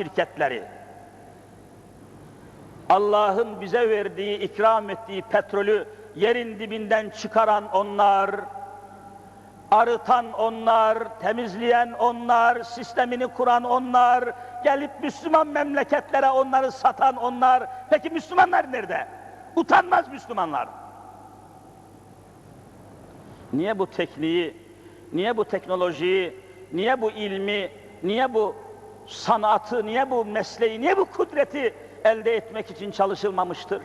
şirketleri, Allah'ın bize verdiği, ikram ettiği petrolü yerin dibinden çıkaran onlar, arıtan onlar, temizleyen onlar, sistemini kuran onlar, gelip Müslüman memleketlere onları satan onlar. Peki Müslümanlar nerede? Utanmaz Müslümanlar. Niye bu tekniği, niye bu teknolojiyi, niye bu ilmi, niye bu sanatı, niye bu mesleği, niye bu kudreti elde etmek için çalışılmamıştır?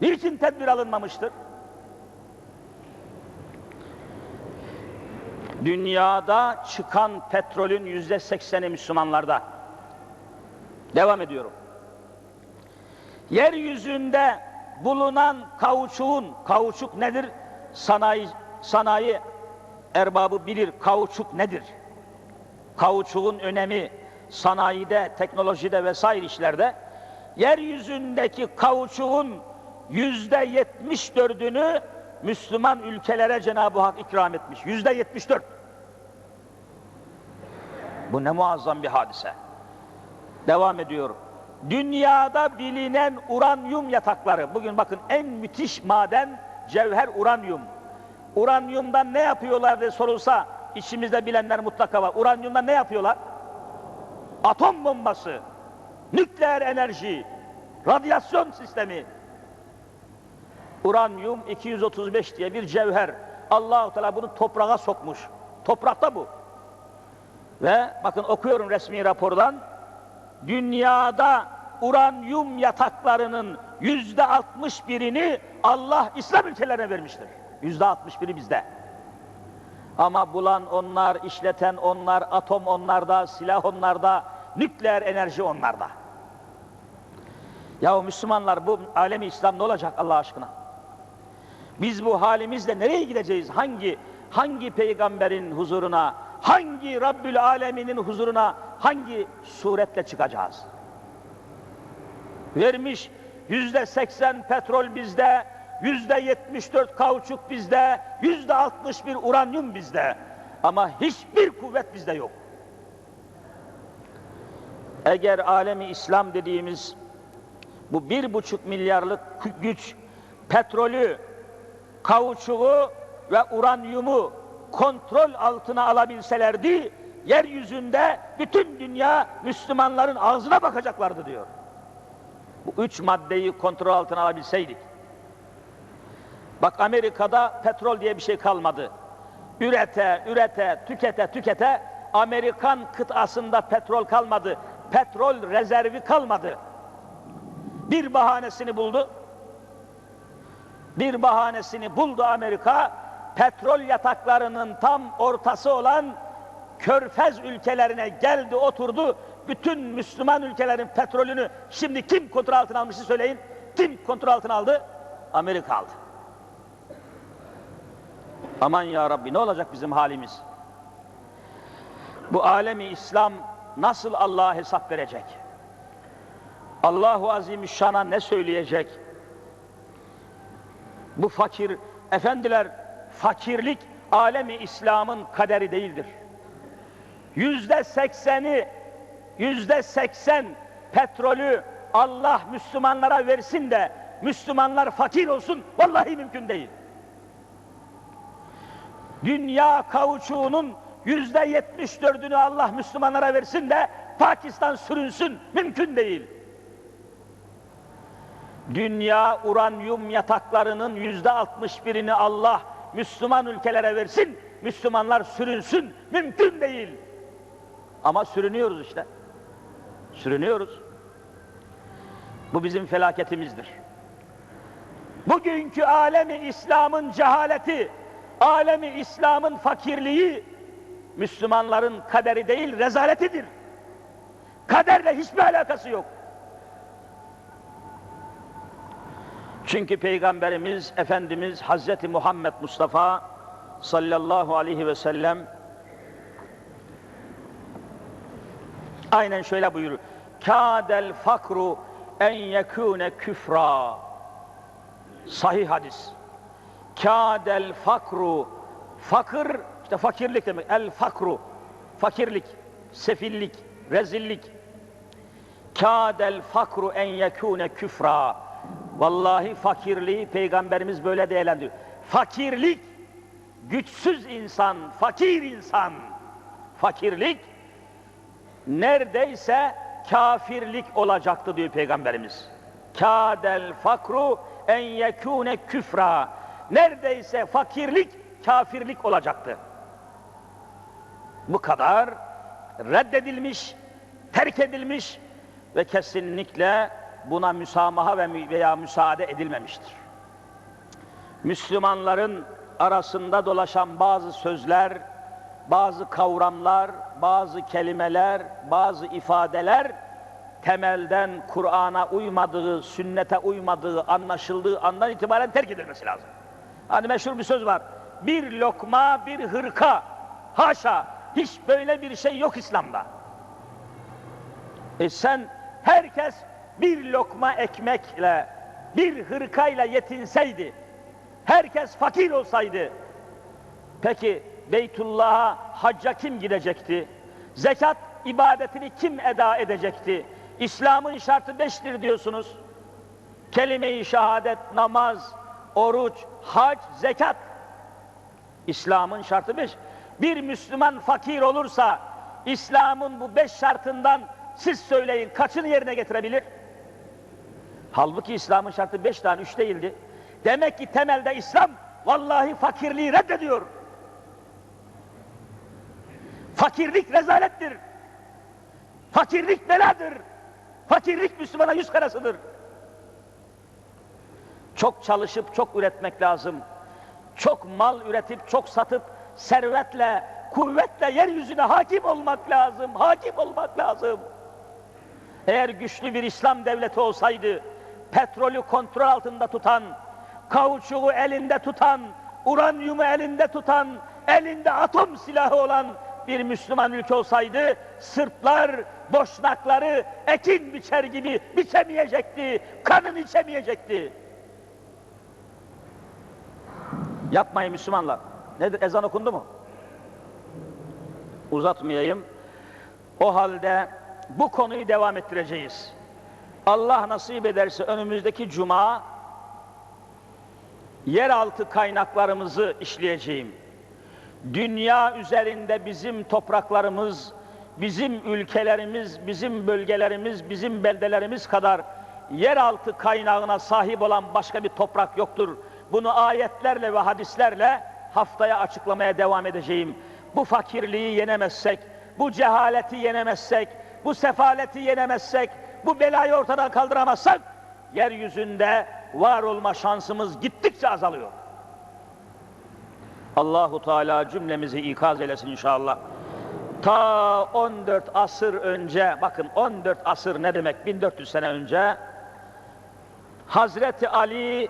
Niçin tedbir alınmamıştır? Dünyada çıkan petrolün yüzde sekseni Müslümanlarda. Devam ediyorum. Yeryüzünde bulunan kauçuğun, kauçuk nedir? Sanayi, sanayi erbabı bilir kauçuk nedir? Kauçuğun önemi sanayide, teknolojide vesaire işlerde yeryüzündeki kauçuğun yüzde yetmiş dördünü Müslüman ülkelere Cenab-ı Hak ikram etmiş. Yüzde yetmiş dört. Bu ne muazzam bir hadise. Devam ediyorum. Dünyada bilinen uranyum yatakları, bugün bakın en müthiş maden cevher uranyum. Uranyumdan ne yapıyorlar diye sorulsa, içimizde bilenler mutlaka var. Uranyumdan ne yapıyorlar? Atom bombası, nükleer enerji, radyasyon sistemi. Uranyum 235 diye bir cevher. Allahu Teala bunu toprağa sokmuş. Toprakta bu. Ve bakın okuyorum resmi rapordan. Dünyada uranyum yataklarının yüzde altmış birini Allah İslam ülkelerine vermiştir. Yüzde altmış biri bizde. Ama bulan onlar, işleten onlar, atom onlarda, silah onlarda, nükleer enerji onlarda. Ya Müslümanlar bu alemi İslam ne olacak Allah aşkına? Biz bu halimizle nereye gideceğiz? Hangi hangi peygamberin huzuruna, hangi Rabbül Alemin'in huzuruna, hangi suretle çıkacağız? Vermiş yüzde seksen petrol bizde, yüzde yetmiş dört kauçuk bizde, yüzde altmış bir uranyum bizde. Ama hiçbir kuvvet bizde yok. Eğer alemi İslam dediğimiz bu bir buçuk milyarlık güç petrolü, kauçuğu ve uranyumu kontrol altına alabilselerdi, yeryüzünde bütün dünya Müslümanların ağzına bakacaklardı diyor. Bu üç maddeyi kontrol altına alabilseydik. Bak Amerika'da petrol diye bir şey kalmadı. Ürete, ürete, tükete, tükete Amerikan kıtasında petrol kalmadı. Petrol rezervi kalmadı. Bir bahanesini buldu. Bir bahanesini buldu Amerika. Petrol yataklarının tam ortası olan Körfez ülkelerine geldi, oturdu. Bütün Müslüman ülkelerin petrolünü şimdi kim kontrol altına almıştı söyleyin. Kim kontrol altına aldı? Amerika aldı. Aman ya Rabbi ne olacak bizim halimiz? Bu alemi İslam nasıl Allah'a hesap verecek? Allahu Azimüşşan'a ne söyleyecek? Bu fakir, efendiler fakirlik alemi İslam'ın kaderi değildir. Yüzde sekseni, yüzde seksen petrolü Allah Müslümanlara versin de Müslümanlar fakir olsun vallahi mümkün değil. Dünya kauçuğunun yüzde yetmiş dördünü Allah Müslümanlara versin de Pakistan sürünsün mümkün değil. Dünya uranyum yataklarının yüzde altmış birini Allah Müslüman ülkelere versin, Müslümanlar sürünsün mümkün değil. Ama sürünüyoruz işte. Sürünüyoruz. Bu bizim felaketimizdir. Bugünkü alemi İslam'ın cehaleti, alemi İslam'ın fakirliği, Müslümanların kaderi değil, rezaletidir. Kaderle hiçbir alakası yok. Çünkü Peygamberimiz, Efendimiz Hazreti Muhammed Mustafa sallallahu aleyhi ve sellem aynen şöyle buyurur. Kâdel fakru en yekûne küfra. Sahih hadis. Kâdel fakru fakir işte fakirlik demek. El fakru fakirlik, sefillik, rezillik. Kâdel fakru en yekûne küfra. Vallahi fakirliği peygamberimiz böyle değerlendiriyor. Fakirlik, güçsüz insan, fakir insan, fakirlik neredeyse kafirlik olacaktı diyor peygamberimiz. Kâdel fakru en yekûne küfra. Neredeyse fakirlik kafirlik olacaktı. Bu kadar reddedilmiş, terk edilmiş ve kesinlikle buna müsamaha ve mü- veya müsaade edilmemiştir. Müslümanların arasında dolaşan bazı sözler, bazı kavramlar, bazı kelimeler, bazı ifadeler temelden Kur'an'a uymadığı, sünnete uymadığı anlaşıldığı andan itibaren terk edilmesi lazım. Hani meşhur bir söz var. Bir lokma, bir hırka. Haşa, hiç böyle bir şey yok İslam'da. E sen herkes bir lokma ekmekle, bir hırkayla yetinseydi, herkes fakir olsaydı, peki Beytullah'a hacca kim gidecekti? Zekat ibadetini kim eda edecekti? İslam'ın şartı beştir diyorsunuz. Kelime-i şehadet, namaz, oruç, hac, zekat. İslam'ın şartı beş. Bir Müslüman fakir olursa, İslam'ın bu beş şartından siz söyleyin kaçını yerine getirebilir? Halbuki İslam'ın şartı beş tane, üç değildi. Demek ki temelde İslam vallahi fakirliği reddediyor. Fakirlik rezalettir. Fakirlik beladır. Fakirlik Müslümana yüz karasıdır. Çok çalışıp çok üretmek lazım. Çok mal üretip çok satıp servetle, kuvvetle yeryüzüne hakim olmak lazım. Hakim olmak lazım. Eğer güçlü bir İslam devleti olsaydı, petrolü kontrol altında tutan, kauçuğu elinde tutan, uranyumu elinde tutan, elinde atom silahı olan bir Müslüman ülke olsaydı, Sırplar, Boşnakları ekin biçer gibi biçemeyecekti, kanını içemeyecekti. Yapmayın Müslümanlar. Nedir? Ezan okundu mu? Uzatmayayım. O halde bu konuyu devam ettireceğiz. Allah nasip ederse önümüzdeki cuma yeraltı kaynaklarımızı işleyeceğim. Dünya üzerinde bizim topraklarımız, bizim ülkelerimiz, bizim bölgelerimiz, bizim beldelerimiz kadar yeraltı kaynağına sahip olan başka bir toprak yoktur. Bunu ayetlerle ve hadislerle haftaya açıklamaya devam edeceğim. Bu fakirliği yenemezsek, bu cehaleti yenemezsek, bu sefaleti yenemezsek, bu belayı ortadan kaldıramazsak, yeryüzünde var olma şansımız gittikçe azalıyor. Allahu Teala cümlemizi ikaz eylesin inşallah. Ta 14 asır önce, bakın 14 asır ne demek 1400 sene önce Hazreti Ali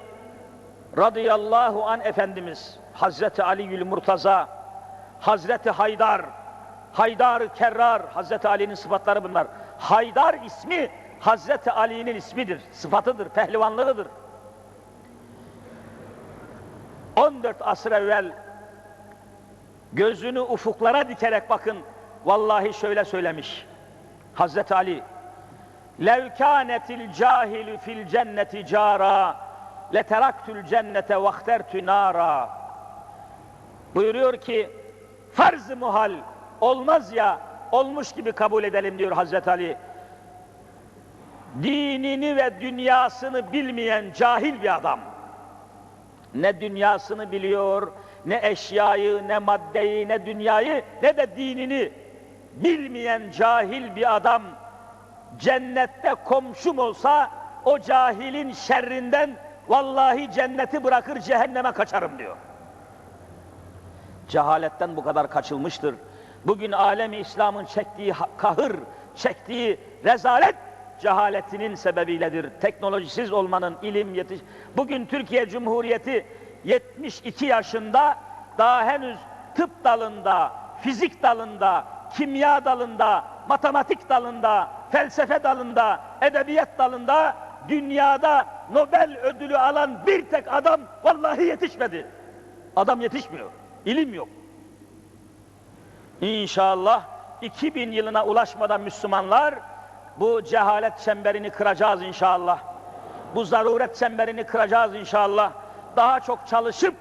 radıyallahu an Efendimiz Hazreti Aliül Murtaza Hazreti Haydar Haydar Kerrar Hazreti Ali'nin sıfatları bunlar. Haydar ismi Hazreti Ali'nin ismidir, sıfatıdır, pehlivanlığıdır. 14 asır evvel gözünü ufuklara dikerek bakın vallahi şöyle söylemiş Hazreti Ali Levkânetil cahilü fil cenneti cara leteraktül cennete vahtertü nara buyuruyor ki farz muhal olmaz ya olmuş gibi kabul edelim diyor Hazreti Ali. Dinini ve dünyasını bilmeyen cahil bir adam ne dünyasını biliyor ne eşyayı ne maddeyi ne dünyayı ne de dinini bilmeyen cahil bir adam cennette komşum olsa o cahilin şerrinden vallahi cenneti bırakır cehenneme kaçarım diyor. Cehaletten bu kadar kaçılmıştır. Bugün alemi İslam'ın çektiği kahır, çektiği rezalet cehaletinin sebebiyledir. Teknolojisiz olmanın ilim yetiş. Bugün Türkiye Cumhuriyeti 72 yaşında daha henüz tıp dalında, fizik dalında, kimya dalında, matematik dalında, felsefe dalında, edebiyat dalında dünyada Nobel ödülü alan bir tek adam vallahi yetişmedi. Adam yetişmiyor. İlim yok. İnşallah 2000 yılına ulaşmadan Müslümanlar Bu cehalet çemberini kıracağız inşallah. Bu zaruret çemberini kıracağız inşallah. Daha çok çalışıp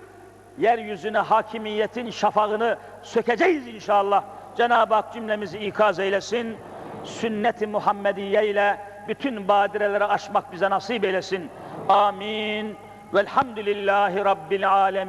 yeryüzüne hakimiyetin şafağını sökeceğiz inşallah. Cenab-ı Hak cümlemizi ikaz eylesin. Sünnet-i Muhammediye ile bütün badireleri aşmak bize nasip eylesin. Amin. Velhamdülillahi Rabbil alemin.